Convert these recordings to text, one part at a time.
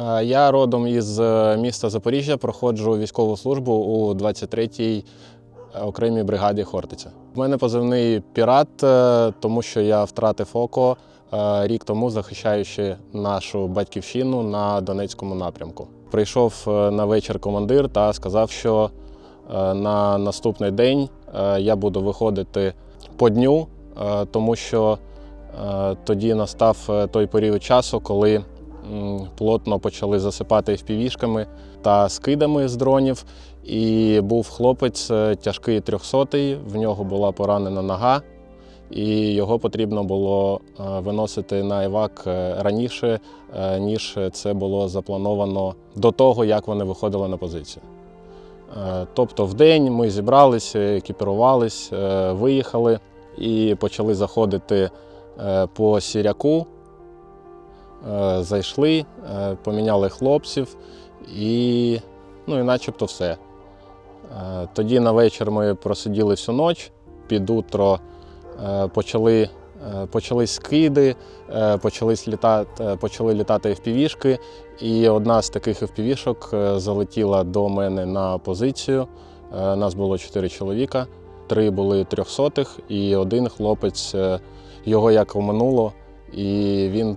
Е, Я родом із е, міста Запоріжжя, проходжу військову службу у 23-й окремій бригаді Хортиця. У мене позивний пірат, е, тому що я втратив око е, рік тому, захищаючи нашу батьківщину на Донецькому напрямку. Прийшов е, на вечір командир та сказав, що е, на наступний день е, я буду виходити по дню, е, тому що е, тоді настав е, той період часу, коли плотно почали засипати впівішками та скидами з дронів. І був хлопець е, тяжкий трьохсотий, в нього була поранена нога, і його потрібно було е, виносити на евак е, раніше, ніж це було заплановано до того, як вони виходили на позицію. Тобто в день ми зібралися, екіпірувались, виїхали і почали заходити по сіряку. Е, Зайшли, е, поміняли хлопців і, ну, і начебто все. Е, Тоді на вечір ми просиділи всю ніч, під утро почали, почались скиди, почались літати, почали літати FPV-шки, і одна з таких е, залетіла до мене на позицію. Нас було чотири чоловіка, три були трьохсотих, і один хлопець його як оминуло, і він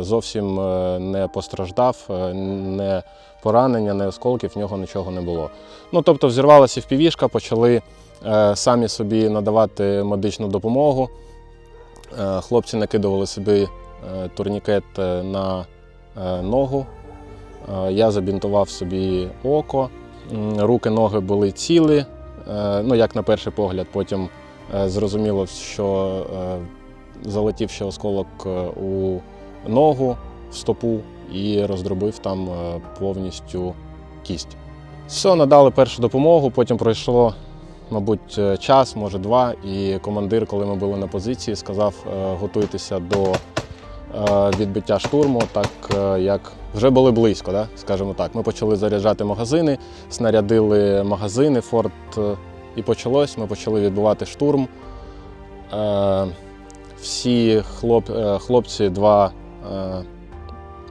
зовсім е, не постраждав, е, не поранення, не осколків, в нього нічого не було. Ну тобто взірвалася впівішка, почали е, самі собі надавати медичну допомогу. Е, хлопці накидували собі е, турнікет е, на е, ногу. Е, я забінтував собі око, руки, ноги були цілі. Е, ну, як на перший погляд, потім е, зрозуміло, що е, залетів ще осколок е, у ногу в стопу і роздробив там е, повністю кість. Все, надали першу допомогу, потім пройшло, мабуть, е, час, може два, і командир, коли ми були на позиції, сказав е, готуйтеся до відбиття штурму, так як вже були близько, да? скажімо так. Ми почали заряджати магазини, снарядили магазини, форт, і почалось. Ми почали відбивати штурм. Всі хлоп, хлопці, два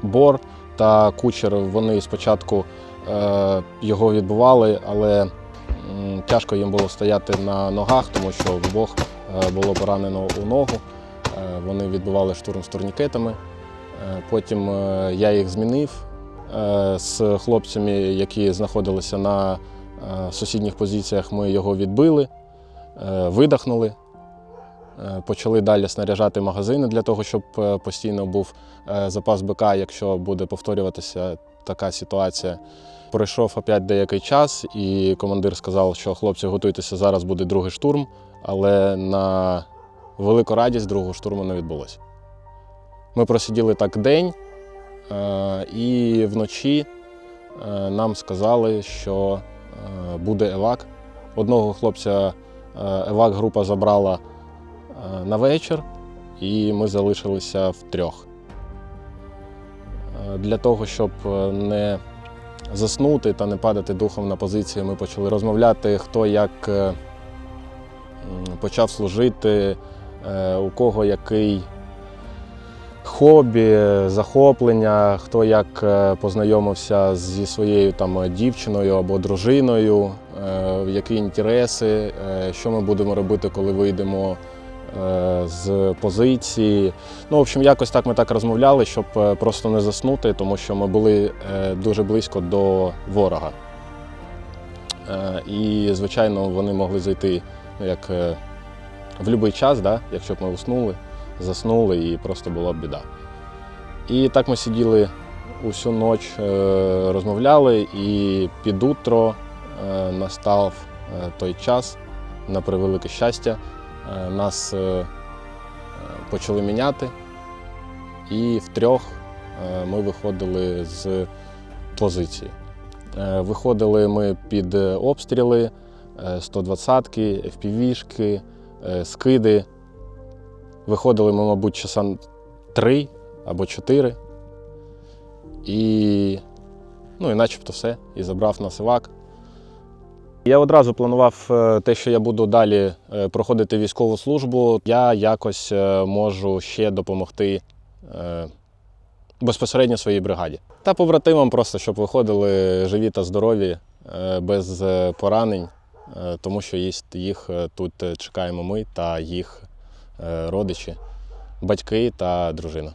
бор та кучер, вони спочатку е, його відбували, але тяжко їм було стояти на ногах, тому що обох е, було поранено у ногу. Е, Вони відбували штурм з турнікетами. Е, Потім е, я їх змінив е, з хлопцями, які знаходилися на е, сусідніх позиціях. Ми його відбили, е, видихнули. Е, Почали далі снаряжати магазини для того, щоб е, постійно був е, запас БК, якщо буде повторюватися така ситуація. Пройшов опять деякий час, і командир сказав, що хлопці готуйтеся, зараз буде другий штурм, але на велику радість другого штурму не відбулося. Ми просиділи так день, і вночі нам сказали, що буде евак. Одного хлопця евак група забрала на вечір, і ми залишилися втрьох. Е, Для того, щоб е, не заснути та не падати духом на позиції, ми почали розмовляти, хто як е, почав служити, е, у кого який хобі, захоплення, хто як е, познайомився зі своєю там дівчиною або дружиною, е, які інтереси, е, що ми будемо робити, коли вийдемо е, з позиції. Ну, в общем, якось так ми так розмовляли, щоб е, просто не заснути, тому що ми були е, дуже близько до ворога. Е, І, звичайно, вони могли зайти ну, як е, в будь-який час, да? якщо б ми уснули, заснули і просто була б біда. І так ми сиділи усю ніч, е, розмовляли, і під утро е, настав е, той час, на превелике щастя, е, нас е, е, почали міняти, і втрьох е, ми виходили з позиції. Е, Виходили ми під е, обстріли, 120-ки, FPV-шки, е, скиди. Виходили ми, мабуть, часа три або чотири. І, ну, і начебто все. І забрав нас івак. Я одразу планував е, те, що я буду далі е, проходити військову службу. Я якось е, можу ще допомогти безпосередньо своїй бригаді. Та побратимам просто, щоб виходили живі та здорові, без поранень, тому що їх, тут чекаємо ми та їх родичі, батьки та дружина.